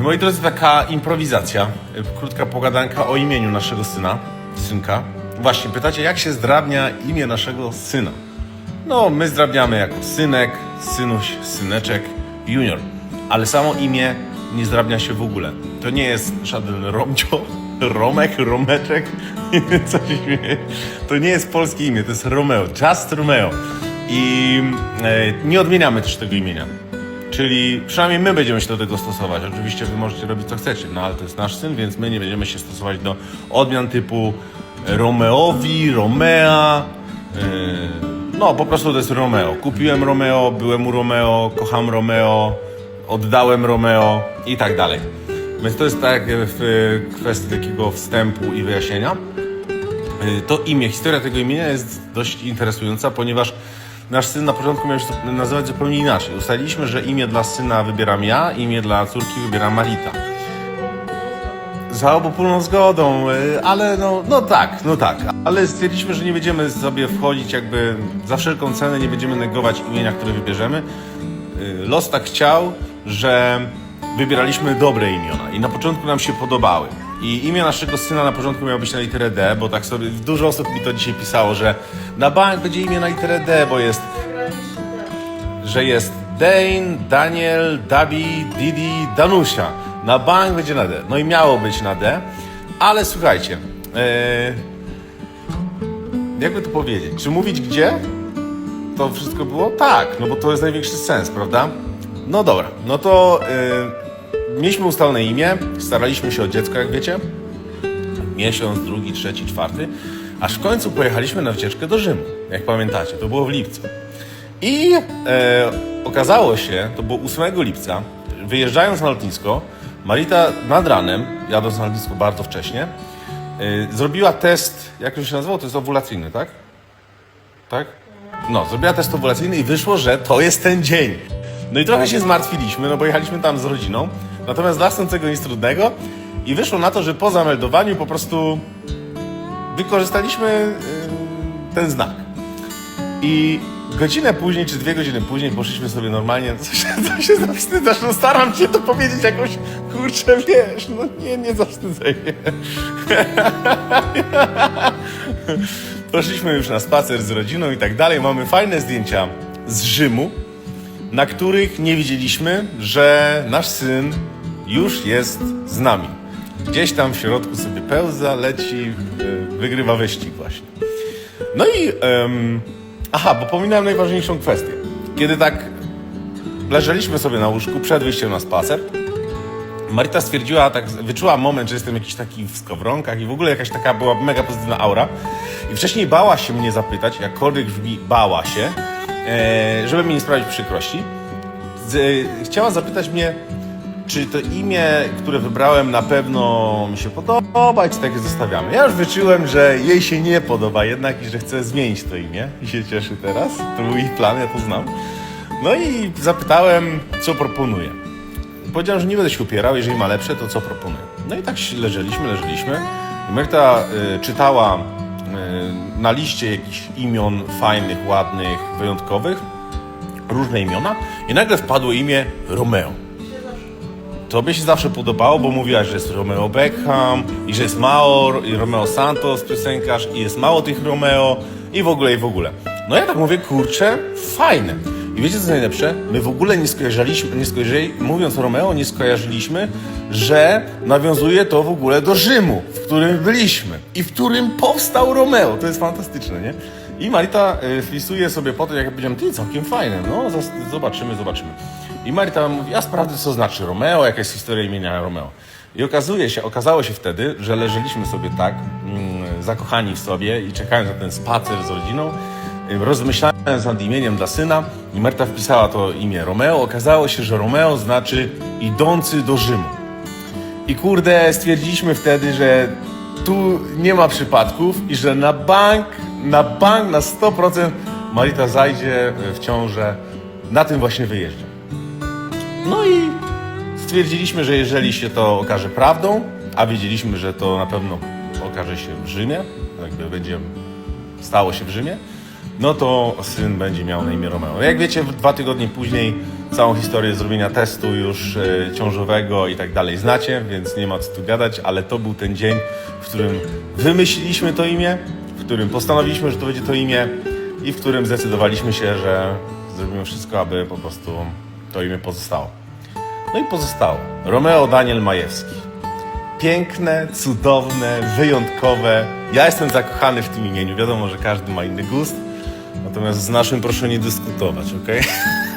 Moi drodzy, taka improwizacja, y, krótka pogadanka o imieniu naszego syna, synka. Właśnie, pytacie, jak się zdrabnia imię naszego syna? No, my zdrabniamy jako synek, synuś, syneczek, junior. Ale samo imię nie zdrabnia się w ogóle. To nie jest żaden Romcio, Romek, Romeczek, co się śmieje. To nie jest polskie imię, to jest Romeo, Just Romeo. I e, nie odmieniamy też tego imienia. Czyli przynajmniej my będziemy się do tego stosować. Oczywiście wy możecie robić co chcecie, no ale to jest nasz syn, więc my nie będziemy się stosować do odmian typu Romeowi, Romea. Yy, no po prostu to jest Romeo. Kupiłem Romeo, byłem u Romeo, kocham Romeo, oddałem Romeo i tak dalej. Więc to jest tak w kwestii takiego wstępu i wyjaśnienia. To imię, historia tego imienia jest dość interesująca, ponieważ nasz syn na początku miał się nazywać zupełnie inaczej. Ustaliliśmy, że imię dla syna wybieram ja, imię dla córki wybiera Marita. Za obopólną zgodą, y, ale no, no tak, no tak. Ale stwierdziliśmy, że nie będziemy sobie wchodzić jakby za wszelką cenę, nie będziemy negować imienia, które wybierzemy. Y, Los tak chciał, że wybieraliśmy dobre imiona i na początku nam się podobały. I imię naszego syna na początku miało być na literę D, bo tak sobie dużo osób mi to dzisiaj pisało, że na bank będzie imię na literę D, bo jest że jest Dane, Daniel, Dabi, Didi, Danusia. Na bank będzie na D. No i miało być na D, ale słuchajcie, e, jakby to powiedzieć, czy mówić gdzie to wszystko było? Tak, no bo to jest największy sens, prawda? No dobra, no to e, mieliśmy ustalone imię, staraliśmy się o dziecko, jak wiecie. Miesiąc, drugi, trzeci, czwarty, aż w końcu pojechaliśmy na wycieczkę do Rzymu, jak pamiętacie, to było w lipcu. I e, okazało się, to było 8 lipca, wyjeżdżając na lotnisko, Marita nad ranem, jadąc na lotnisko bardzo wcześnie, e, zrobiła test, jak to się nazywało? To jest owulacyjny, tak? Tak? No, zrobiła test owulacyjny i wyszło, że to jest ten dzień. No i trochę się zmartwiliśmy, no bo jechaliśmy tam z rodziną, natomiast dla tego nic trudnego i wyszło na to, że po zameldowaniu po prostu wykorzystaliśmy y, ten znak. I godzinę później, czy dwie godziny później poszliśmy sobie normalnie, co się, co się zawstydzasz, no staram się to powiedzieć jakoś, kurczę, wiesz, no nie, nie zawstydzaj się. Poszliśmy już na spacer z rodziną i tak dalej, mamy fajne zdjęcia z Rzymu, na których nie widzieliśmy, że nasz syn już jest z nami. Gdzieś tam w środku sobie pełza, leci, y, wygrywa wyścig właśnie. No i, em, aha, bo pominąłem najważniejszą kwestię. Kiedy tak leżeliśmy sobie na łóżku przed wyjściem na spacer, Marita stwierdziła, tak wyczuła moment, że jestem jakiś taki w skowronkach i w ogóle jakaś taka była mega pozytywna aura. I wcześniej bała się mnie zapytać, jakkolwiek brzmi, bała się, e, żeby mi nie sprawić przykrości. Z, e, chciała zapytać mnie, czy to imię, które wybrałem, na pewno mi się podoba i czy takie zostawiamy. Ja już wyczułem, że jej się nie podoba jednak i że chce zmienić to imię i się cieszy teraz. To był jej plan, ja to znam. No i zapytałem, co proponuje. Powiedziałem, że nie będę się upierał, jeżeli ma lepsze, to co proponuje. No i tak leżeliśmy, leżeliśmy. I Marta y, czytała y, na liście jakichś imion fajnych, ładnych, wyjątkowych, różne imiona i nagle wpadło imię Romeo. To by się zawsze podobało, bo mówiłaś, że jest Romeo Beckham i że jest Maor i Romeo Santos, piosenkarz i jest mało tych Romeo i w ogóle, i w ogóle. No ja tak mówię, kurczę, fajne. I wiecie co jest najlepsze? My w ogóle nie skojarzyliśmy, nie skojarzyli, mówiąc Romeo, nie skojarzyliśmy, że nawiązuje to w ogóle do Rzymu, w którym byliśmy i w którym powstał Romeo. To jest fantastyczne, nie? I Marita y, wpisuje sobie po to, jak ja powiedziałem, ty, całkiem fajne, no zobaczymy, zobaczymy. I Marita mówi, ja sprawdzę, co znaczy Romeo, jaka jest historia imienia Romeo. I okazuje się, okazało się wtedy, że leżeliśmy sobie tak, mm, zakochani w sobie i czekając na ten spacer z rodziną, rozmyślając nad imieniem dla syna i Marta wpisała to imię Romeo. Okazało się, że Romeo znaczy idący do Rzymu. I kurde, stwierdziliśmy wtedy, że tu nie ma przypadków i że na bank, na bank, na 100% Marita zajdzie w ciążę na tym właśnie wyjeździe. No i stwierdziliśmy, że jeżeli się to okaże prawdą, a wiedzieliśmy, że to na pewno okaże się w Rzymie, jakby będzie stało się w Rzymie, no to syn będzie miał na imię Romeo. Jak wiecie, dwa tygodnie później Całą historię zrobienia testu już e, ciążowego i tak dalej znacie, więc nie ma co tu gadać, ale to był ten dzień, w którym wymyśliliśmy to imię, w którym postanowiliśmy, że to będzie to imię i w którym zdecydowaliśmy się, że zrobimy wszystko, aby po prostu to imię pozostało. No i pozostało. Romeo Daniel Majewski. Piękne, cudowne, wyjątkowe. Ja jestem zakochany w tym imieniu. Wiadomo, że każdy ma inny gust. Natomiast z naszym proszę nie dyskutować, ok?